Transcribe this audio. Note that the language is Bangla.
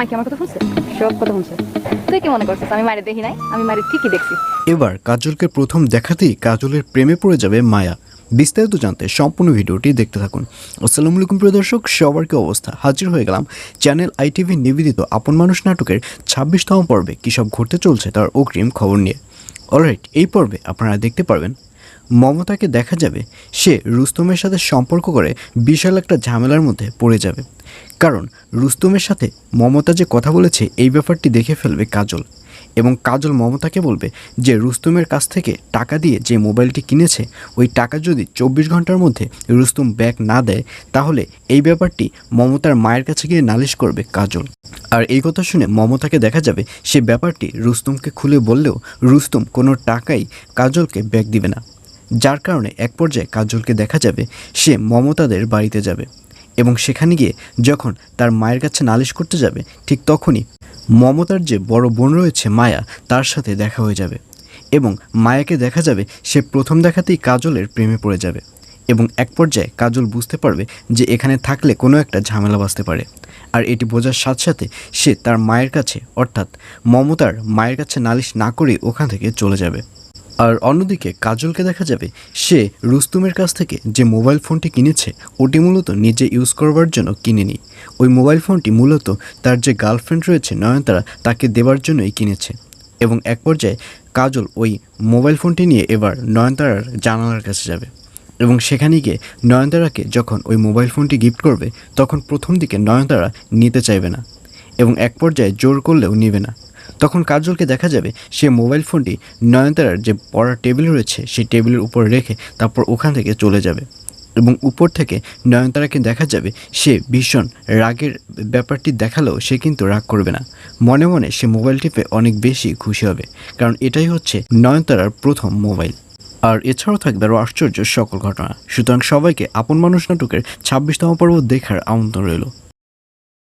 মা কি আমার কথা শুনছে? সব কথা শুনছে। তুই কি মনে করছিস? আমি মারে দেখি নাই আমি মারে ঠিকই দেখছি। এবার কাজলকে প্রথম দেখাতেই কাজলের প্রেমে পড়ে যাবে মায়া। বিস্তারিত জানতে সম্পূর্ণ ভিডিওটি দেখতে থাকুন। আসসালামু আলাইকুম প্রিয় দর্শক সবার কি অবস্থা? হাজির হয়ে গেলাম চ্যানেল আইটিভি নিবেদিত আপন মানুষ নাটকের ছাব্বিশতম পর্বে। কী সব ঘটতে চলছে তার অগ্রিম খবর নিয়ে। অলরাইট এই পর্বে আপনারা দেখতে পারবেন মমতাকে দেখা যাবে, সে রুস্তমের সাথে সম্পর্ক করে বিশাল একটা ঝামেলার মধ্যে পড়ে যাবে। কারণ রুস্তমের সাথে মমতা যে কথা বলেছে, এই ব্যাপারটি দেখে ফেলবে কাজল। এবং কাজল মমতাকে বলবে যে, রুস্তমের কাছ থেকে টাকা দিয়ে যে মোবাইলটি কিনেছে, ওই টাকা যদি চব্বিশ ঘণ্টার মধ্যে রুস্তম ব্যাক না দেয়, তাহলে এই ব্যাপারটি মমতার মায়ের কাছে গিয়ে নালিশ করবে কাজল। আর এই কথা শুনে মমতাকে দেখা যাবে, সে ব্যাপারটি রুস্তমকে খুলে বললেও রুস্তম কোনো টাকাই কাজলকে ব্যাক দিবে না। যার কারণে এক পর্যায়ে কাজলকে দেখা যাবে সে মমতাদের বাড়িতে যাবে এবং সেখানে গিয়ে যখন তার মায়ের কাছে নালিশ করতে যাবে, ঠিক তখনই মমতার যে বড় বোন রয়েছে মায়া, তার সাথে দেখা হয়ে যাবে এবং মায়াকে দেখা যাবে সে প্রথম দেখাতেই কাজলের প্রেমে পড়ে যাবে এবং এক পর্যায়ে কাজল বুঝতে পারবে যে এখানে থাকলে কোনো একটা ঝামেলা বাঁচতে পারে। আর এটি বোঝার সাথে সাথে সে তার মায়ের কাছে, অর্থাৎ মমতার মায়ের কাছে নালিশ না করে ওখান থেকে চলে যাবে। আর অন্যদিকে কাজলকে দেখা যাবে, সে রুস্তুমের কাছ থেকে যে মোবাইল ফোনটি কিনেছে, ওটি মূলত নিজে ইউজ করবার জন্য কিনেনি। ওই মোবাইল ফোনটি মূলত তার যে গার্লফ্রেন্ড রয়েছে নয়নতারা, তাকে দেবার জন্যই কিনেছে। এবং এক পর্যায়ে কাজল ওই মোবাইল ফোনটি নিয়ে এবার নয়নতারার জানালার কাছে যাবে। এবং সেখানে গিয়ে নয়নতারাকে যখন ওই মোবাইল ফোনটি গিফট করবে, তখন প্রথম দিকে নয়নতারা নিতে চাইবে না এবং এক পর্যায়ে জোর করলেও নেবে না। তখন কাজলকে দেখা যাবে সে মোবাইল ফোনটি নয়নতারার যে পড়ার টেবিল রয়েছে, সেই টেবিলের উপর রেখে তারপর ওখান থেকে চলে যাবে। এবং উপর থেকে নয়নতারাকে দেখা যাবে, সে ভীষণ রাগের ব্যাপারটি দেখালেও সে কিন্তু রাগ করবে না। মনে মনে সে মোবাইল টিপে অনেক বেশি খুশি হবে, কারণ এটাই হচ্ছে নয়নতারার প্রথম মোবাইল। আর এছাড়াও থাকবে আরও আশ্চর্য সকল ঘটনা। সুতরাং সবাইকে আপন মানুষ নাটকের ছাব্বিশতম পর্ব দেখার আমন্ত্রণ রইল।